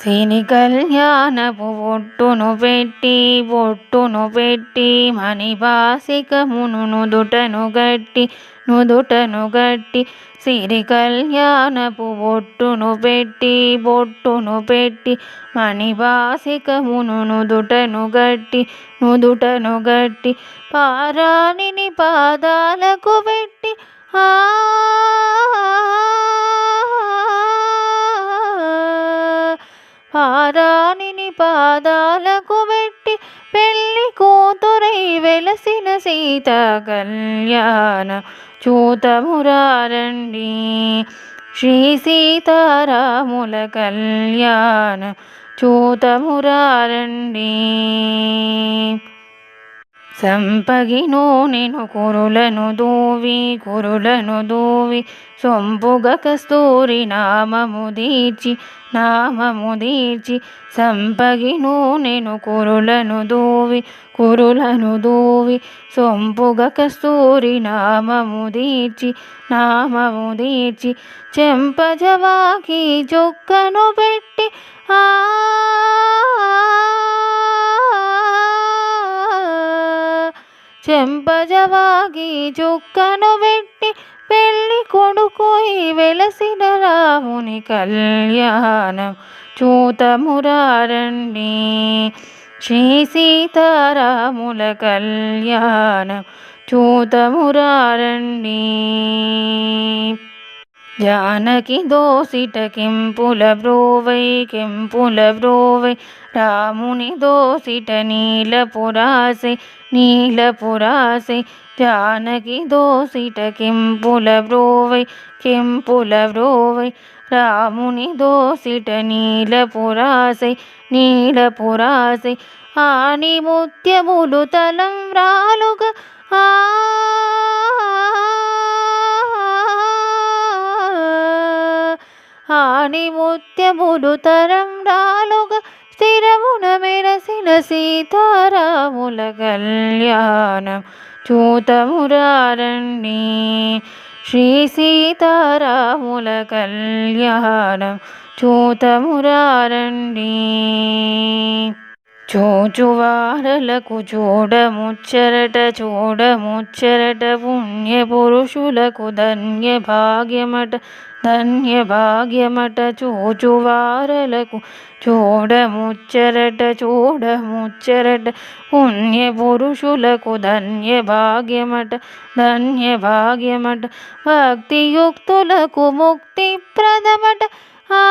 శని కళ్యాణపు ఒట్టును పెట్టి ఒట్టును పెట్టి మణివాసికమును నుదుటను గట్టి నుదుటను గట్టి సిరి కళ్యాణపు ఒట్టును పెట్టి బొట్టును పెట్టి మణివాసికమును నుదుటను గట్టి నుదుటను గట్టి పారాణిని పాదాలకు పెట్టి ఆ పాదాలకు పెట్టి పెళ్ళి కూతురై వెలసిన సీత కళ్యాణ చూతమురారండి. శ్రీ సీతారాముల కళ్యాణ చూతమురారండి. సంపగిను నేను కురులను దూవి కురులను దూవి సొంపుగ కస్తూరి నామము దీర్చి నామము దీర్చి సంపగిను నేను కురులను దూవి కురులను దూవి సొంపుగ కస్తూరి నామము దీర్చి నామము దీర్చి చెంపజవాకి చొక్కను పెట్టి ఆ చెంపజవాగి చుక్కను పెట్టి పెళ్ళి కొడుకోయి వెలసిన రాముని కళ్యాణం చూతమురారండి. శ్రీ సీతారాముల కళ్యాణం చూతమురారండి. జానకి దోసిట కెంపుల బ్రోవై కెంపుల బ్రోవై రాముని దోసిట నీలపురాసై నీలపురాసై జానకి దోసిట కెంపుల బ్రోవై కెంపుల బ్రోవై రాముని దోసిట నీలపురాసై నీలపురాసై ఆని ముత్యములు తలం రాలుగా ఆ ఆని ముత్యములు తరం రాలుగా స్థిరమున మెరసిన సీతారాముల కళ్యాణం చూతమురారణి. శ్రీ సీతారాముల కళ్యాణం చూతమురారణి. చూచువారలకు చూడముచ్చరట చూడముచ్చరట పుణ్య పురుషులకు ధన్య భాగ్యమట ధన్య భాగ్యమట చూచువారలకు చూడముచ్చరట చూడముచ్చరట పుణ్య పురుషులకు ధన్య భాగ్యమట ధన్య భాగ్యమట భక్తియుక్తులకు ముక్తి ప్రదమట ఆ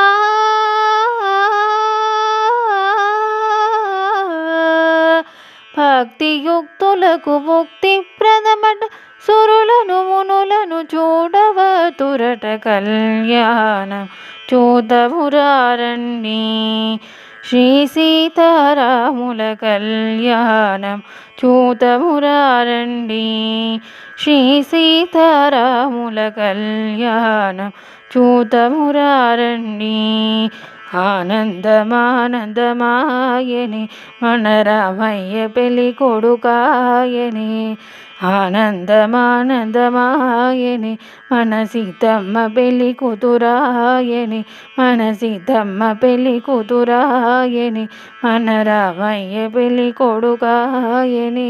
యుక్తులకు ముక్తి ప్రదమట. సురులను మునులను చూడవ తురట కళ్యాణం. చూదమురారణి శ్రీ సీతారాముల కళ్యాణం. చూతమురారండి శ్రీ సీతారాముల కళ్యాణం. చూతమురారండి ఆనందమానందమాయని మన రామయ్య పెళ్ళి కొడుకాయని ఆనందమానందమాయని మన సీతమ్మ పెళ్ళి కూతురాయని మన సీతమ్మ పెళ్ళి కూతురాయని మన రామయ్య పెళ్ళి కొడుకాయని